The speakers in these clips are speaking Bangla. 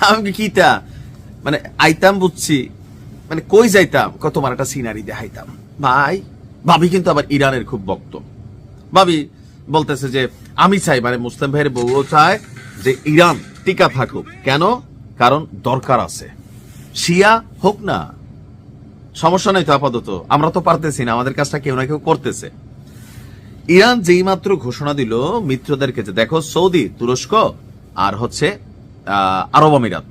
আমি কিতা মানে আইতাম বুঝছি। মানে কই যাইতাম? কত তোমার একটা সিনারি দেখাইতাম। ভাই, ভাবি কিন্তু আবার ইরানের খুব ভক্ত। ভাবি বলতেছে যে, আমি চাই মানে মুসলিম ভাইয়ের বউও চায় যে ইরান টিকা থাকুক। কেন? কারণ দরকার আছে। শিয়া হোক না। সমস্যা নেই তো আপাতত। আমরা তো পারতেছি না, আমাদের কাজটা কেউ না কেউ করতেছে। ইরান যেই মাত্র ঘোষণা দিল মিত্রদেরকে যে, দেখো সৌদি, তুরস্ক আর হচ্ছে আরব আমিরাত।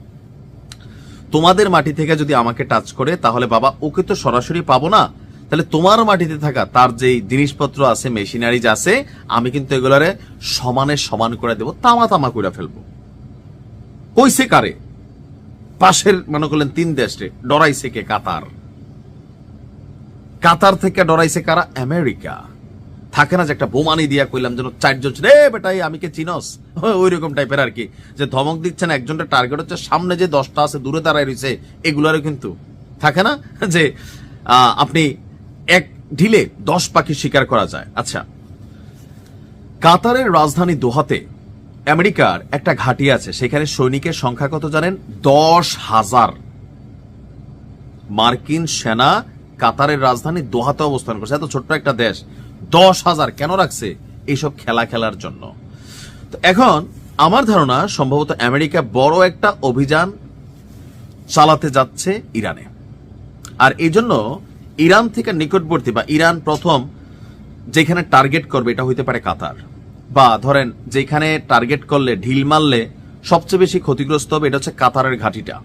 তোমাদের মাটি থেকে যদি আমাকে টাচ করে, তাহলে বাবা, ওকে তো সরাসরি পাবো না। তাহলে তোমার মাটিতে থাকা, তার যেই জিনিসপত্র আছে মেশিনারিজ আছে, আমি কিন্তু এগুলারে সমানে সমান করে দেব, তামা তামা করে ফেলব। কইছে কারে? পাশের, মনে করলেন, তিন দেশে ডরাইছে কে? কাতার। কাতার থেকে ডরাইছে কারা? আমেরিকা। থাকে না যে একটা বোমানি দিয়া কইলাম যেন চারজন রে বেটাই, আমি কে চিনস? ওই রকম টাইপের আর কি। যে ধমক দিচ্ছেন একজনের টার্গেট হচ্ছে, সামনে যে দশটা আছে, দূরে দাঁড়ায় রয়েছে এগুলারও কিন্তু থাকে না যে আপনি এক ঢিলে দশ পাখি শিকার করা যায়। আচ্ছা কাতারের রাজধানী দোহাতে আমেরিকার একটা ঘাঁটি আছে, সেখানে সৈনিকের সংখ্যা কত জানেন? দশ হাজার। মার্কিন সেনা কাতারের রাজধানী দোহাতে অবস্থান করছে। এত ছোট্ট একটা দেশ। দশ হাজার কেন রাখছে এইসব খেলা খেলার জন্য? তো এখন আমার ধারণা সম্ভবত আমেরিকা বড় একটা অভিযান চালাতে যাচ্ছে ইরানে। আর এই জন্য ইরান থেকে নিকটবর্তী বা ইরান প্রথম যেখানে টার্গেট করবে এটা হইতে পারে কাতার। বা ধরেন যেখানে টার্গেট করলে, ঢিল মারলে সবচেয়ে বেশি ক্ষতিগ্রস্ত হবে এটা হচ্ছে কাতারের ঘাটিটা।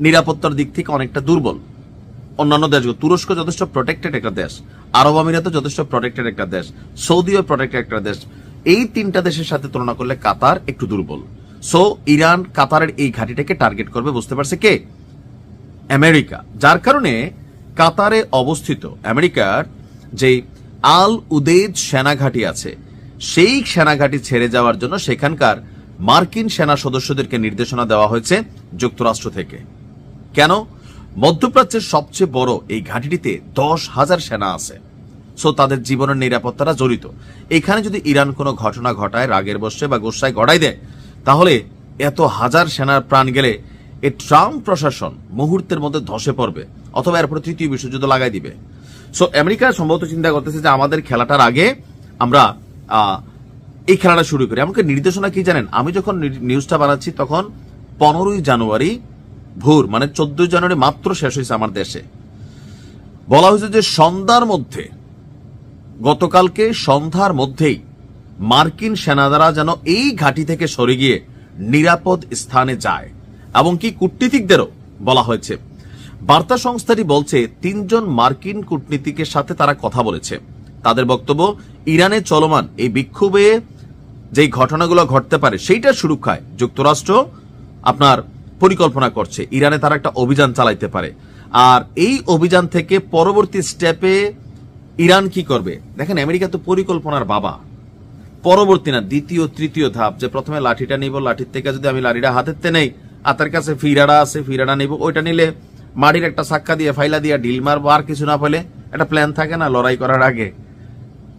নিরাপত্তার দিক থেকে অনেকটা দুর্বল। অন্যান্য দেশগুলো, তুরস্ক যথেষ্ট প্রোটেক্টেড একটা দেশ, আরব আমিরাত যথেষ্ট প্রোটেক্টেড একটা দেশ, সৌদিও প্রোটেক্টেড একটা দেশ। এই তিনটা দেশের সাথে তুলনা করলে কাতার একটু দুর্বল। সো ইরান কাতারের এই ঘাঁটিটাকে টার্গেট করবে, বুঝতে পারছে কে? আমেরিকা। যার কারণে কাতারে অবস্থিত, আমেরিকার যে আল উদেদ সেনাঘাটি আছে, সেই সেনাঘাটি ছেড়ে যাওয়ার জন্য সেখানকার মার্কিন সেনা সদস্যদেরকে নির্দেশনা দেওয়া হয়েছে যুক্তরাষ্ট্র থেকে। কেন? মধ্যপ্রাচ্যের সবচেয়ে বড় এই ঘাঁটিটিতে দশ হাজার সেনা আছে। সো তাদের জীবনের নিরাপত্তাটা জড়িত। এখানে যদি ইরান কোনো ঘটনা ঘটায়, রাগের বসে বা গোসায় গড়াই দেয়, তাহলে এত হাজার সেনার প্রাণ গেলে এ ট্রাম্প প্রশাসন মুহূর্তের মধ্যে ধসে পড়বে, অথবা এরপরে তৃতীয় বিশ্বযুদ্ধ লাগাই দিবে। সো আমেরিকা সম্ভবত চিন্তা করতেছে যে আমাদের খেলাটার আগে আমরা এই খেলাটা শুরু করি। আমাকে নির্দেশনা কি জানেন? আমি যখন নিউজটা বানাচ্ছি তখন পনেরোই জানুয়ারি ভোর মানে চোদ্দই জানুয়ারি মাত্র শেষ হয়েছে আমার দেশে। বলা হয়েছে যে সন্ধ্যার মধ্যে, গতকালকে সন্ধ্যার মধ্যেই মার্কিন সেনাদারা যেন এই ঘাঁটি থেকে সরে গিয়ে নিরাপদ স্থানে যায় এবং কি কূটনীতিকদেরও বলা হয়েছে। বার্তা সংস্থাটি বলছে, তিনজন মার্কিন কূটনীতিকের সাথে তারা কথা বলেছে। তাদের বক্তব্য, ইরানে চলমান এই বিক্ষোভে যেই ঘটনাগুলো ঘটতে পারে, সেইটার সুরক্ষায় যুক্তরাষ্ট্র আপনার পরিকল্পনা করছে। ইরানে তারা একটা অভিযান চালাইতে পারে। আর এই অভিযান থেকে পরবর্তী স্টেপে ইরান কি করবে? দেখেন, আমেরিকা তো পরিকল্পনার বাবা। পরবর্তী না, দ্বিতীয়, তৃতীয় ধাপ, যে প্রথমে লাঠিটা নিব, লাঠির থেকে যদি আমি লাঠিটা হাতেতে নেই, আর তার কাছে ফিরাড়া আছে, ফিরাড়া নিব, ওইটা নিলে মাটির একটা সাক্কা দিয়ে, ফাইলা দিয়ে ডিল মারবো, আর কিছু না পেলে একটা প্ল্যান থাকে না লড়াই করার আগে।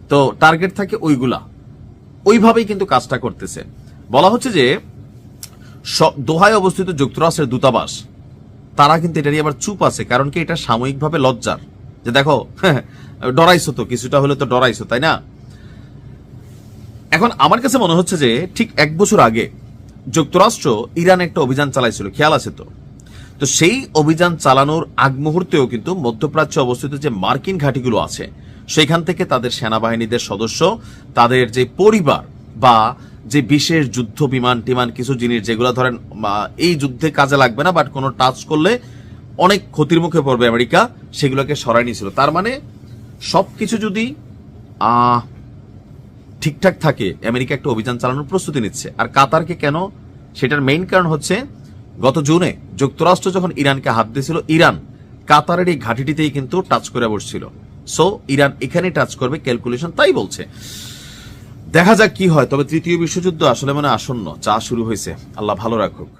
তো টার্গেট থাকে ওইগুলা। ওইভাবেই কিন্তু কাজটা করতেছে। বলা হচ্ছে যে দোহায় অবস্থিত যুক্তরাষ্ট্রের দূতাবাস। তারা কিন্তু এটা নিয়ে আবার চুপ আছে, কারণ কি এটা সাময়িকভাবে লজ্জার। যে দেখো, ডরাইছো তো, কিছুটা হলে তো ডরাইছো, তাই না? এখন আমার কাছে মনে হচ্ছে যে ঠিক এক বছর আগে যুক্তরাষ্ট্র ইরান একটা অভিযান চালাইছিল, খেয়াল আছে তো? তো সেই অভিযান চালানোর আগ মুহূর্তেও কিন্তু মধ্যপ্রাচ্যে অবস্থিত যে মার্কিন ঘাঁটিগুলো আছে, সেখান থেকে তাদের সেনাবাহিনীদের সদস্য, তাদের যে পরিবার বা যে বিশেষ যুদ্ধ বিমান, টিমান কিছু জিনিস যেগুলো ধরেন এই যুদ্ধে কাজে লাগবে না বাট কোনো টাচ করলে অনেক ক্ষতির মুখে পড়বে আমেরিকা, সেগুলোকে সরাই নিয়েছিল। তার মানে সব কিছু যদি ঠিকঠাক থাকে, আমেরিকা একটা অভিযান চালানোর প্রস্তুতি নিচ্ছে। আর কাতারকে কেন? সেটার মেইন কারণ হচ্ছে, গত জুনে যুক্তরাষ্ট্র যখন ইরানকে হাত দিয়েছিল, ইরান কাতারের এই ঘাটিটিতেই কিন্তু টাচ করে বসছিল। সো ইরান এখানে টাচ করবে ক্যালকুলেশন তাই বলছে। দেখা যাক কি হয়, তবে তৃতীয় বিশ্বযুদ্ধ আসলে মানে আসন্ন, চা শুরু হয়েছে। আল্লাহ ভালো রাখুক।